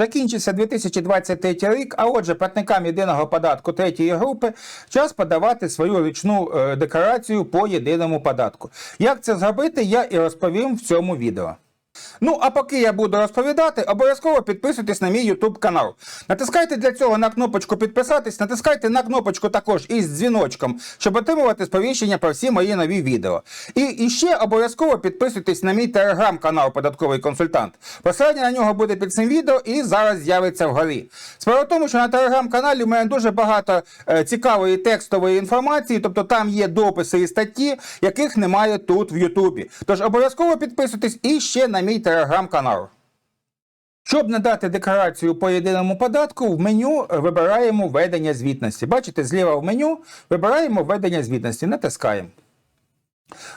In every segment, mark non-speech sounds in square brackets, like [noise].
Закінчився 2023 рік, а отже, платникам єдиного податку третьої групи час подавати свою річну е, декларацію по єдиному податку. Як це зробити, я і розповім в цьому відео. Ну, а поки я буду розповідати, обов'язково підписуйтесь на мій YouTube канал. Натискайте для цього на кнопочку підписатись, натискайте на кнопочку також із дзвіночком, щоб отримувати сповіщення про всі мої нові відео. І, і ще обов'язково підписуйтесь на мій телеграм-канал Податковий консультант. Посилання на нього буде під цим відео і зараз з'явиться вгорі. Справа в тому, що на телеграм-каналі в мене дуже багато е, цікавої текстової інформації, тобто там є дописи і статті, яких немає тут в Ютубі. Тож обов'язково підписуйтесь і ще на мій телеграм-канал. Щоб надати декларацію по єдиному податку, в меню вибираємо введення звітності. Бачите, зліва в меню вибираємо введення звітності, натискаємо.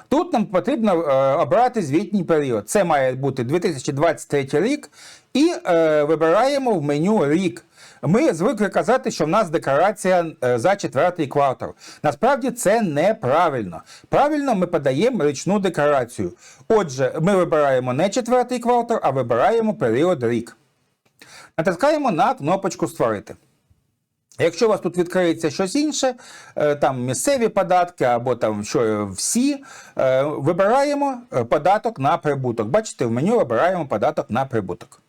Тут нам потрібно е, обрати звітній період. Це має бути 2023 рік. І е, вибираємо в меню рік. Ми звикли казати, що в нас декларація е, за четвертий квартал. Насправді це неправильно. Правильно ми подаємо річну декларацію. Отже, ми вибираємо не четвертий квартал, а вибираємо період рік. Натискаємо на кнопочку Створити. Якщо у вас тут відкриється щось інше, е, там місцеві податки або там що е, всі, вибираємо податок на прибуток. Бачите, в меню вибираємо податок на прибуток.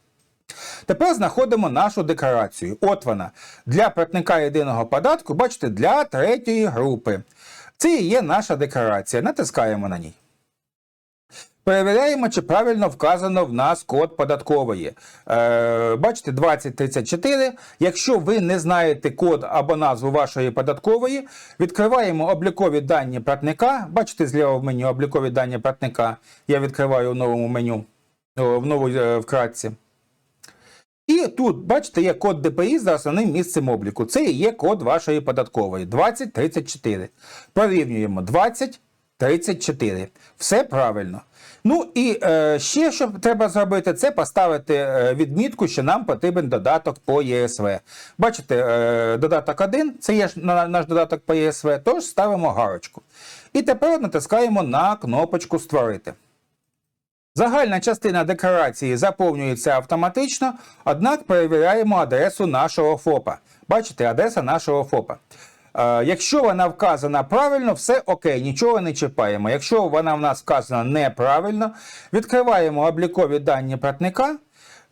Тепер знаходимо нашу декларацію. От вона. Для платника єдиного податку, бачите, для третьої групи. Це і є наша декларація. Натискаємо на ній. Перевіряємо, чи правильно вказано в нас код податкової. Е, бачите, 2034. Якщо ви не знаєте код або назву вашої податкової, відкриваємо облікові дані платника. Бачите, зліва в меню облікові дані платника. Я відкриваю в новому меню, в новій е, вкратці. І тут, бачите, є код ДПІ за основним місцем обліку. Це і є код вашої податкової 2034. Порівнюємо 2034. Все правильно. Ну і е, ще що треба зробити, це поставити е, відмітку, що нам потрібен додаток по ЄСВ. Бачите, е, додаток 1 це є наш додаток по ЄСВ, тож ставимо гарочку. І тепер натискаємо на кнопочку Створити. Загальна частина декларації заповнюється автоматично, однак перевіряємо адресу нашого ФОПа. Бачите, адреса нашого ФОПа. Е, якщо вона вказана правильно, все окей, нічого не чіпаємо. Якщо вона в нас вказана неправильно, відкриваємо облікові дані платника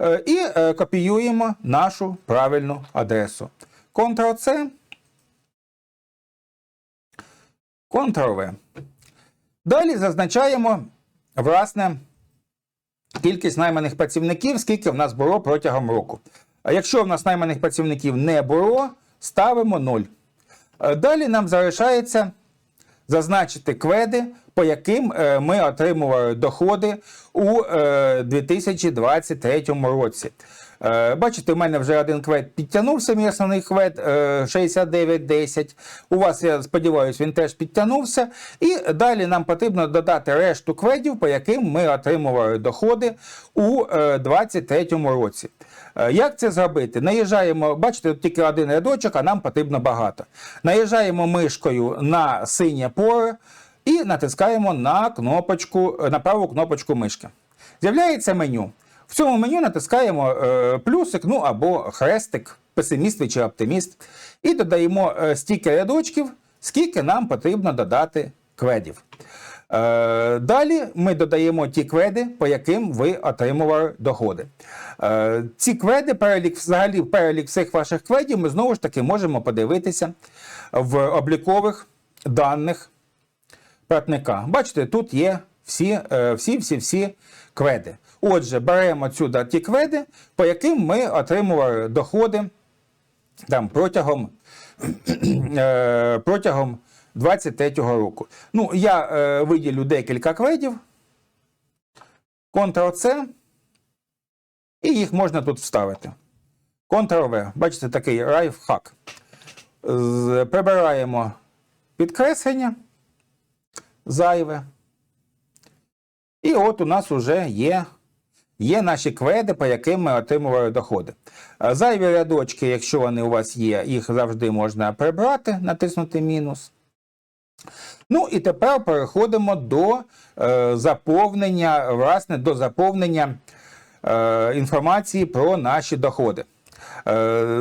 е, і е, копіюємо нашу правильну адресу. Ctrl-C, Ctrl-V. Далі зазначаємо, власне, кількість найманих працівників, скільки в нас було протягом року. А якщо в нас найманих працівників не було, ставимо 0. Е, Далі нам залишається зазначити кведи, по яким е, ми отримували доходи у е, 2023 році. Е, Бачите, у мене вже один квед підтягнувся, мій основний квед е, 6910. У вас, я сподіваюся, він теж підтягнувся. І далі нам потрібно додати решту кведів, по яким ми отримували доходи у 2023 році. Е, Як це зробити? Наїжджаємо, бачите, тут тільки один рядочок, а нам потрібно багато. Наїжджаємо мишкою на синє поле і натискаємо на кнопочку, на праву кнопочку мишки. З'являється меню. В цьому меню натискаємо е, плюсик, ну або хрестик, песиміст чи оптиміст, і додаємо е, стільки рядочків, скільки нам потрібно додати кведів. Е, Далі ми додаємо ті кведи, по яким ви отримували доходи. Ці кведи, перелік, взагалі перелік всіх ваших кведів, ми знову ж таки можемо подивитися в облікових даних платника. Бачите, тут є всі, всі, всі, всі кведи. Отже, беремо сюди ті кведи, по яким ми отримували доходи там, протягом, [clears throat] е, протягом 23-го року. Ну, я е, виділю декілька кведів. Ctrl-C. І їх можна тут вставити. Ctrl-V. Бачите, такий лайфхак. З- Прибираємо підкреслення зайве. І от у нас вже є, є наші кведи, по яким ми отримували доходи. Е, Зайві рядочки, якщо вони у вас є, їх завжди можна прибрати, натиснути мінус. Ну і тепер переходимо до е, заповнення, власне, до заповнення е, інформації про наші доходи. Е,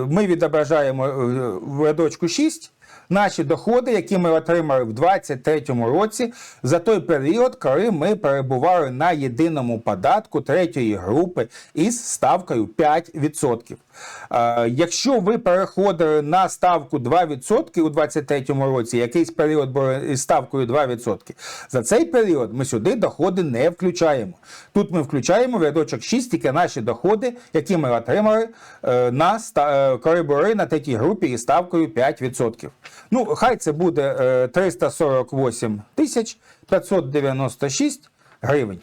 Ми відображаємо е, рядочку 6 наші доходи, які ми отримали в 2023 році за той період, коли ми перебували на єдиному податку третьої групи із ставкою 5%. Е, Якщо ви переходили на ставку 2% у 2023 році, якийсь період був із ставкою 2%, за цей період ми сюди доходи не включаємо. Тут ми включаємо в рядочок 6 тільки наші доходи, які ми отримали е, на е, коли були на третій групі із ставкою 5%. Ну, хай це буде е, 348 тисяч 596 гривень.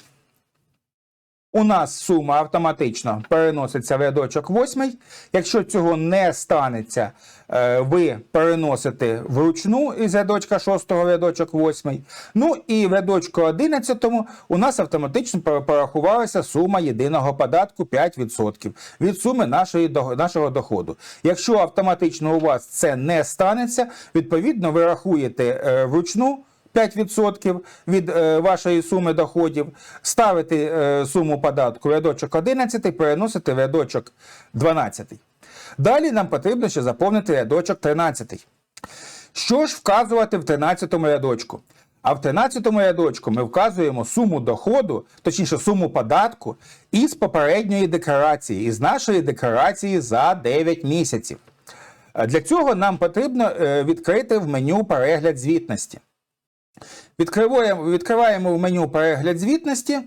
У нас сума автоматично переноситься в рядочок 8. Якщо цього не станеться, е, ви переносите вручну із рядочка 6 в рядочок 8. Ну і в рядочку 11 у нас автоматично пор- порахувалася сума єдиного податку 5% від суми нашої, нашого доходу. Якщо автоматично у вас це не станеться, відповідно ви рахуєте е, вручну. 5% від е, вашої суми доходів, ставити е, суму податку в рядочок 11, переносити в рядочок 12. Далі нам потрібно ще заповнити рядочок 13. Що ж вказувати в 13 рядочку? А в 13 рядочку ми вказуємо суму доходу, точніше суму податку із попередньої декларації, із нашої декларації за 9 місяців. Для цього нам потрібно е, відкрити в меню перегляд звітності. Відкриваємо, відкриваємо в меню перегляд звітності,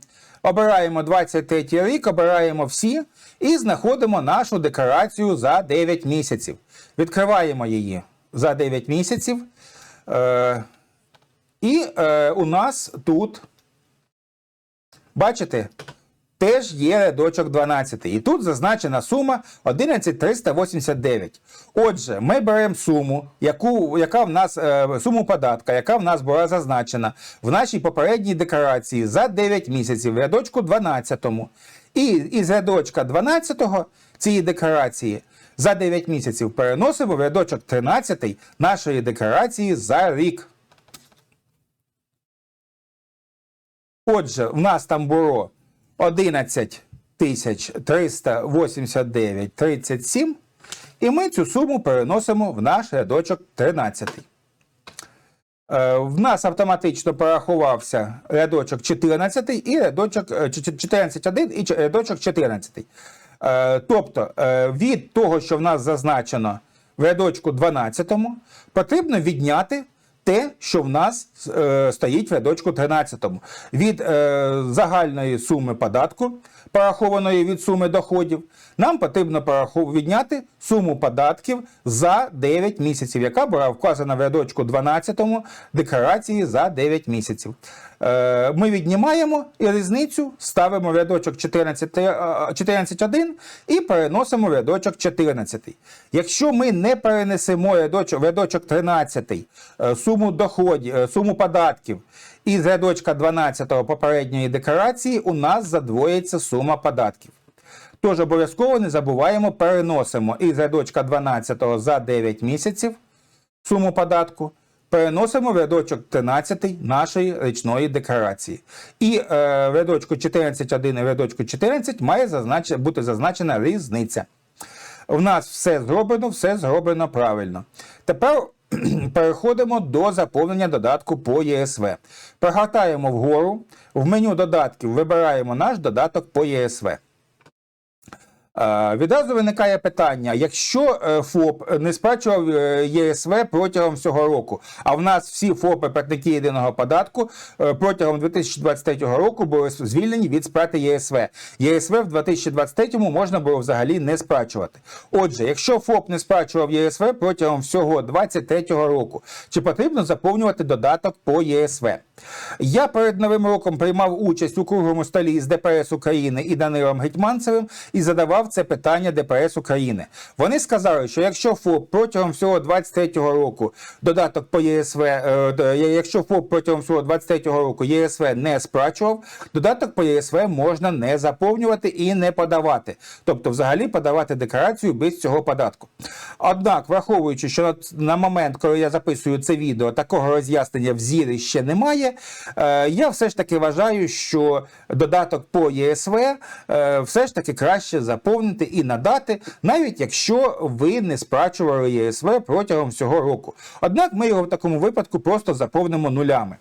обираємо 23 рік, обираємо всі і знаходимо нашу декларацію за 9 місяців. Відкриваємо її за 9 місяців. Е, і е, у нас тут, бачите, теж є рядочок 12. І тут зазначена сума 11389. Отже, ми беремо суму, яку, яка в нас, е, суму податка, яка в нас була зазначена в нашій попередній декларації за 9 місяців в рядочку 12. І із рядочка 12 цієї декларації за 9 місяців переносимо в рядочок 13 нашої декларації за рік. Отже, в нас там було 11 тисяч 389 37, і ми цю суму переносимо в наш рядочок 13. Е, В нас автоматично порахувався рядочок 14 і рядочок е, 14.1 і рядочок 14. Е, Тобто е, від того, що в нас зазначено в рядочку 12, потрібно відняти те, що в нас е, стоїть в рядочку 13. Від е, загальної суми податку, порахованої від суми доходів, нам потрібно відняти суму податків за 9 місяців, яка була вказана в рядочку 12 декларації за 9 місяців. Е, ми віднімаємо і різницю ставимо в рядочок 14, е, 14.1 і переносимо в рядочок 14. Якщо ми не перенесемо рядочок, в рядочок 13 е, суму доходів, е, суму податків із рядочка 12 попередньої декларації, у нас задвоїться сума податків. Тож обов'язково не забуваємо, переносимо із рядочка 12 за 9 місяців суму податку, переносимо в рядочок 13 нашої річної декларації. І е, в рядочку 14.1 і в рядочку 14 має зазнач... бути зазначена різниця. У нас все зроблено, все зроблено правильно. Тепер [clears throat] переходимо до заповнення додатку по ЄСВ. Прогортаємо вгору, в меню додатків вибираємо наш додаток по ЄСВ. Е, Відразу виникає питання: якщо е, ФОП не сплачував е, ЄСВ протягом всього року, а в нас всі ФОПи платники єдиного податку протягом 2023 року були звільнені від сплати ЄСВ. ЄСВ в 2023 можна було взагалі не сплачувати. Отже, якщо ФОП не сплачував ЄСВ протягом всього 2023 року, чи потрібно заповнювати додаток по ЄСВ? Я перед новим роком приймав участь у круглому столі з ДПС України і Данилом Гетьманцевим і задавав це питання ДПС України. Вони сказали, що якщо ФОП протягом всього 23-го року додаток по ЄСВ, е, якщо ФОП протягом всього 23-го року ЄСВ не сплачував, додаток по ЄСВ можна не заповнювати і не подавати, тобто взагалі подавати декларацію без цього податку. Однак, враховуючи, що на, на момент, коли я записую це відео, такого роз'яснення в зірі ще немає, Е, я все ж таки вважаю, що додаток по ЄСВ е, все ж таки краще заповнити і надати, навіть якщо ви не сплачували ЄСВ протягом всього року. Однак ми його в такому випадку просто заповнимо нулями.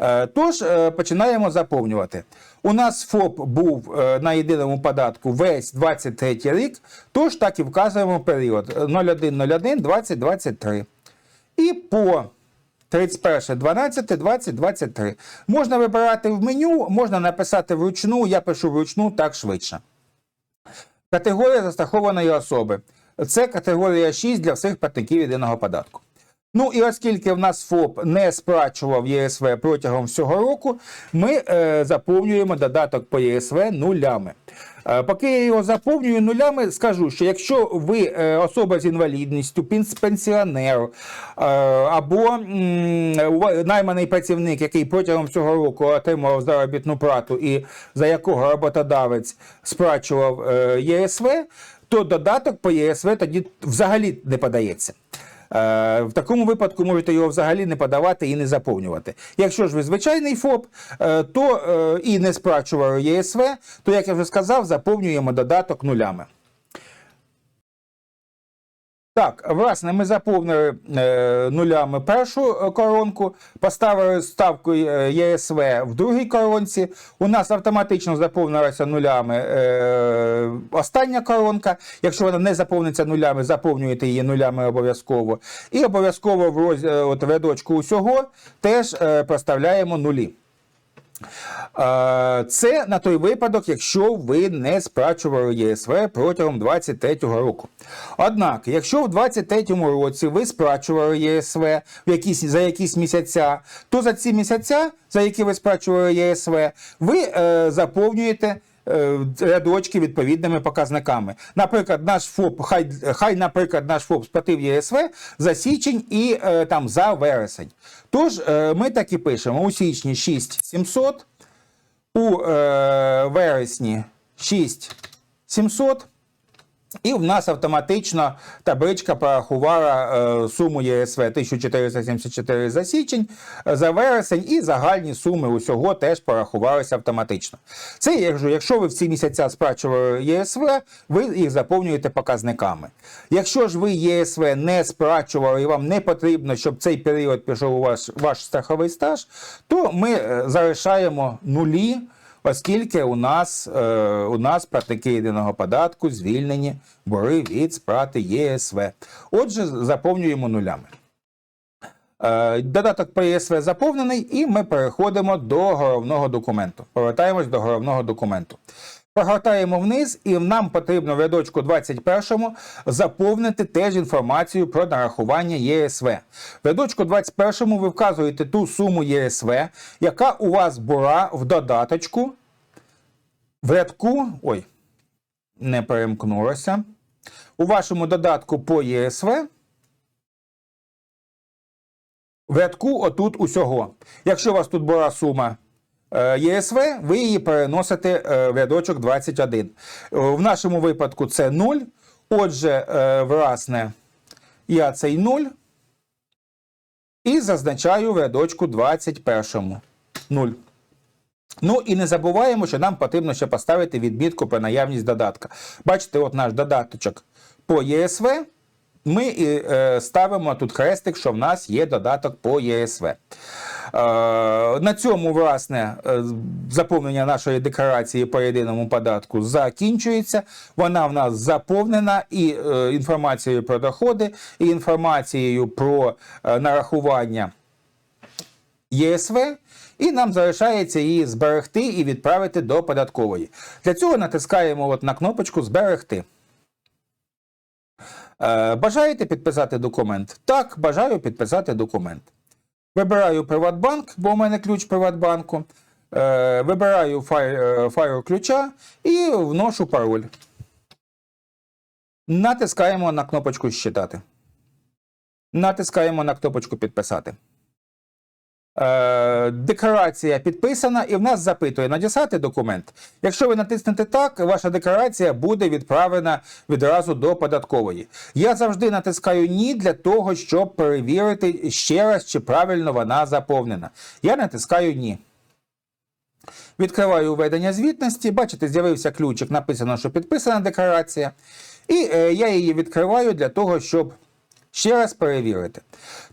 Е, Тож починаємо заповнювати. У нас ФОП був на єдиному податку весь 23 рік, тож так і вказуємо період 01.01.2023. І по 31.12.2023 можна вибирати в меню, можна написати вручну, я пишу вручну так швидше. Категорія застрахованої особи. Це категорія 6 для всіх платників єдиного податку. Ну і оскільки в нас ФОП не сплачував ЄСВ протягом всього року, ми е, заповнюємо додаток по ЄСВ нулями. Е, поки я його заповнюю нулями, скажу, що якщо ви е, особа з інвалідністю, пенсіонер е, або м, найманий працівник, який протягом цього року отримував заробітну плату і за якого роботодавець сплачував е, ЄСВ, то додаток по ЄСВ тоді взагалі не подається. Е, В такому випадку можете його взагалі не подавати і не заповнювати. Якщо ж ви звичайний ФОП, е, то е, і не сплачував ЄСВ, то, як я вже сказав, заповнюємо додаток нулями. Так, власне, ми заповнили е, нулями першу е, коронку, поставили ставку е, ЄСВ в другій коронці. У нас автоматично заповнилася нулями е, остання коронка. Якщо вона не заповниться нулями, заповнюєте її нулями обов'язково. І обов'язково в, роз, е, от, рядочку усього теж е, проставляємо нулі. Е, Це на той випадок, якщо ви не сплачували ЄСВ протягом 2023 року. Однак, якщо в 2023 році ви сплачували ЄСВ в якісь, за якісь місяця, то за ці місяця, за які ви сплачували ЄСВ, ви е, заповнюєте. Е, Рядочки відповідними показниками. Наприклад, наш ФОП, хай, хай, наприклад, наш ФОП сплатив ЄСВ за січень і е, там за вересень. Тож е, ми так і пишемо: у січні 6700, у вересні 6700. І в нас автоматично табличка порахувала е, суму ЄСВ 1474 за січень, за вересень і загальні суми усього теж порахувалися автоматично. Це якщо ви в ці місяця сплачували ЄСВ, ви їх заповнюєте показниками. Якщо ж ви ЄСВ не сплачували і вам не потрібно, щоб цей період пішов у ваш, ваш страховий стаж, то ми е, залишаємо нулі оскільки у нас, е, у нас платники єдиного податку звільнені бори від сплати ЄСВ. Отже, заповнюємо нулями. Е, Додаток по ЄСВ заповнений, і ми переходимо до головного документу. Повертаємось до головного документу. Прогортаємо вниз, і нам потрібно в рядочку 21 заповнити теж інформацію про нарахування ЄСВ. В рядочку 21 ви вказуєте ту суму ЄСВ, яка у вас була в додаточку в рядку. Ой, не перемкнулося. У вашому додатку по ЄСВ. В рядку отут усього. Якщо у вас тут була сума ЄСВ, ви її переносите е, в рядочок 21. Е, В нашому випадку це 0. Отже, е, власне, я цей 0 і зазначаю в рядочку 21. 0. Ну і не забуваємо, що нам потрібно ще поставити відмітку про наявність додатка. Бачите, от наш додаточок по ЄСВ. Ми і, е, ставимо тут хрестик, що в нас є додаток по ЄСВ. Е, на цьому, власне, е, заповнення нашої декларації по єдиному податку закінчується. Вона в нас заповнена і е, інформацією про доходи, і інформацією про е, нарахування ЄСВ, і нам залишається її зберегти і відправити до податкової. Для цього натискаємо от на кнопочку Зберегти. Е, Бажаєте підписати документ? Так, бажаю підписати документ. Вибираю Приватбанк, бо у мене ключ Приватбанку. Е, Вибираю е, файл ключа і вношу пароль. Натискаємо на кнопочку Считати. Натискаємо на кнопочку Підписати. Е, декларація підписана, і в нас запитує надіслати документ. Якщо ви натиснете так, ваша декларація буде відправлена відразу до податкової. Я завжди натискаю ні для того, щоб перевірити ще раз, чи правильно вона заповнена. Я натискаю ні. Відкриваю введення звітності. Бачите, з'явився ключик, написано, що підписана декларація. І е, я її відкриваю для того, щоб ще раз перевірити.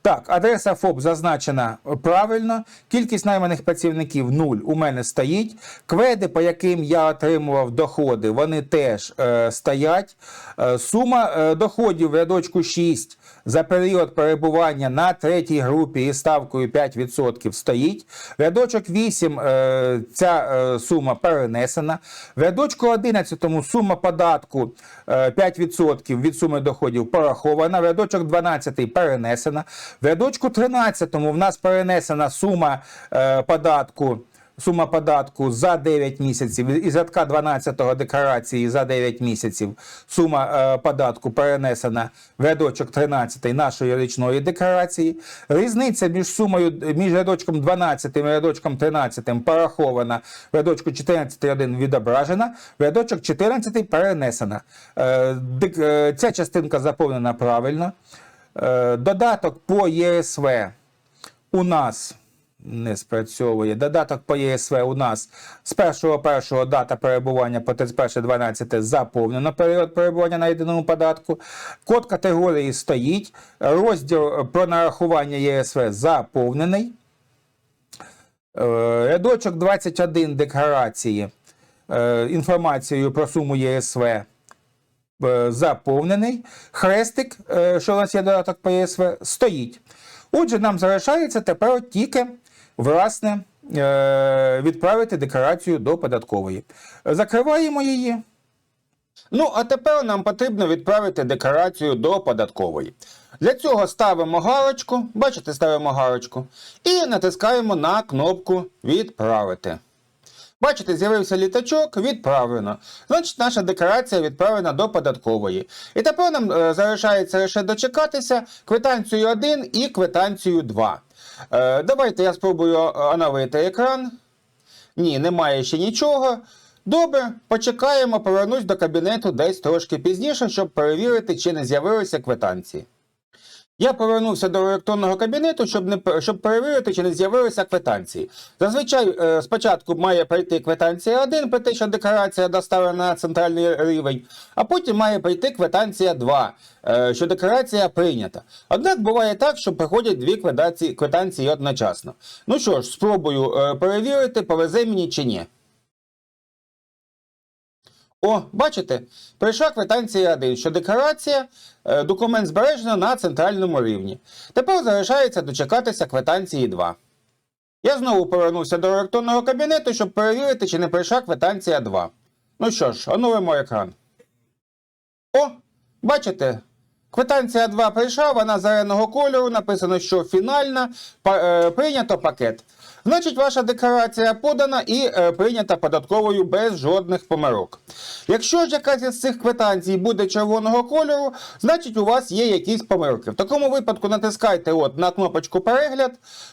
Так, адреса ФОП зазначена правильно. Кількість найманих працівників 0 у мене стоїть. Кведи, по яким я отримував доходи, вони теж е, стоять. Е, сума е, доходів в рядочку 6 за період перебування на третій групі із ставкою 5% стоїть. Рядочок 8 е, ця е, сума перенесена. В рядочку 11 сума податку е, 5% від суми доходів порахована. В рядочок 12 перенесена. В рядочку 13 в нас перенесена сума е, податку. Сума податку за 9 місяців із рядка 12 декларації за 9 місяців. Сума е, податку перенесена в рядочок 13 нашої річної декларації. Різниця між сумою між рядочком 12 і рядочком 13 порахована. В рядочку 14.1 відображена, в рядочок 14 перенесена. Е, е, ця частинка заповнена правильно. Додаток по ЄСВ у нас не спрацьовує. Додаток по ЄСВ у нас з 1.1 дата перебування по 31.12 заповнено період перебування на єдиному податку. Код категорії стоїть. Розділ про нарахування ЄСВ заповнений. Е, Рядочок 21 декларації е, інформацією про суму ЄСВ е, заповнений. Хрестик, що у нас є додаток по ЄСВ, стоїть. Отже, нам залишається тепер тільки власне е, відправити декларацію до податкової. Закриваємо її. Ну, а тепер нам потрібно відправити декларацію до податкової. Для цього ставимо галочку, бачите, ставимо галочку, і натискаємо на кнопку Відправити. Бачите, з'явився літачок, відправлено. Значить, наша декларація відправлена до податкової. І тепер нам е, залишається лише дочекатися квитанцію 1 і квитанцію 2. Е, давайте я спробую е, оновити екран. Ні, немає ще нічого. Добре, почекаємо, повернусь до кабінету десь трошки пізніше, щоб перевірити, чи не з'явилися квитанції. Я повернувся до електронного кабінету, щоб не щоб перевірити, чи не з'явилися квитанції. Зазвичай е, спочатку має прийти квитанція 1, про те, що декларація доставлена на центральний рівень, а потім має прийти квитанція 2, е, що декларація прийнята. Однак буває так, що приходять дві квитанції, квитанції одночасно. Ну що ж, спробую е, перевірити, повезе мені чи ні. О, бачите, прийшла квитанція 1, що декларація, е, документ збережено на центральному рівні. Тепер залишається дочекатися квитанції 2. Я знову повернувся до електронного кабінету, щоб перевірити, чи не прийшла квитанція 2. Ну що ж, оновимо екран. О, бачите, квитанція 2 прийшла, вона зеленого кольору, написано, що фінальна, е, прийнято пакет. Значить, ваша декларація подана і е, прийнята податковою без жодних помилок. Якщо ж якась із цих квитанцій буде червоного кольору, значить у вас є якісь помилки. В такому випадку натискайте от на кнопочку перегляд,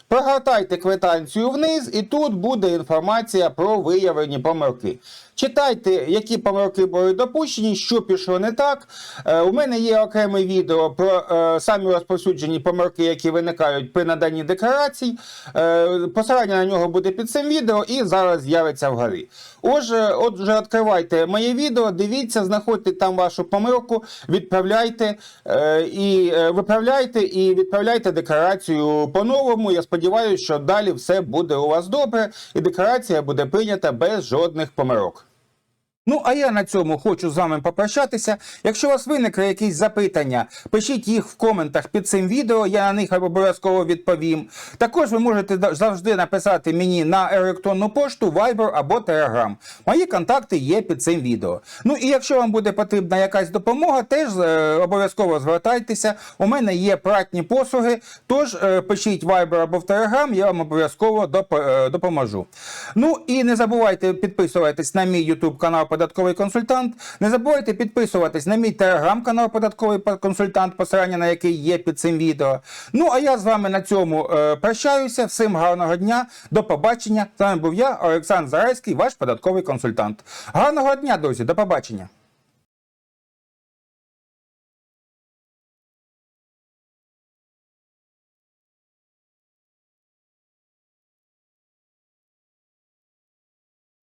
прогортайте квитанцію вниз, і тут буде інформація про виявлені помилки. Читайте, які помилки були допущені, що пішло не так. Е, у мене є окреме відео про е, самі розповсюджені помилки, які виникають при наданні декларацій. Посилання на нього буде під цим відео і зараз з'явиться вгорі. Отже, отже, відкривайте моє відео, дивіться, знаходьте там вашу помилку, відправляйте е, і е, виправляйте і відправляйте декларацію по-новому. Я сподіваюся, що далі все буде у вас добре, і декларація буде прийнята без жодних помилок. Ну, а я на цьому хочу з вами попрощатися. Якщо у вас виникли якісь запитання, пишіть їх в коментах під цим відео, я на них обов'язково відповім. Також ви можете завжди написати мені на електронну пошту, Viber або Telegram. Мої контакти є під цим відео. Ну і якщо вам буде потрібна якась допомога, теж е, обов'язково звертайтеся. У мене є платні послуги, тож е, пишіть Viber або в Telegram, я вам обов'язково доп- е, допоможу. Ну і не забувайте підписуватись на мій YouTube канал податковий консультант. Не забувайте підписуватись на мій телеграм-канал Податковий консультант, посилання на який є під цим відео. Ну а я з вами на цьому е, прощаюся. Всім гарного дня, до побачення. З вами був я, Олександр Зарайський, ваш податковий консультант. Гарного дня, друзі, до побачення.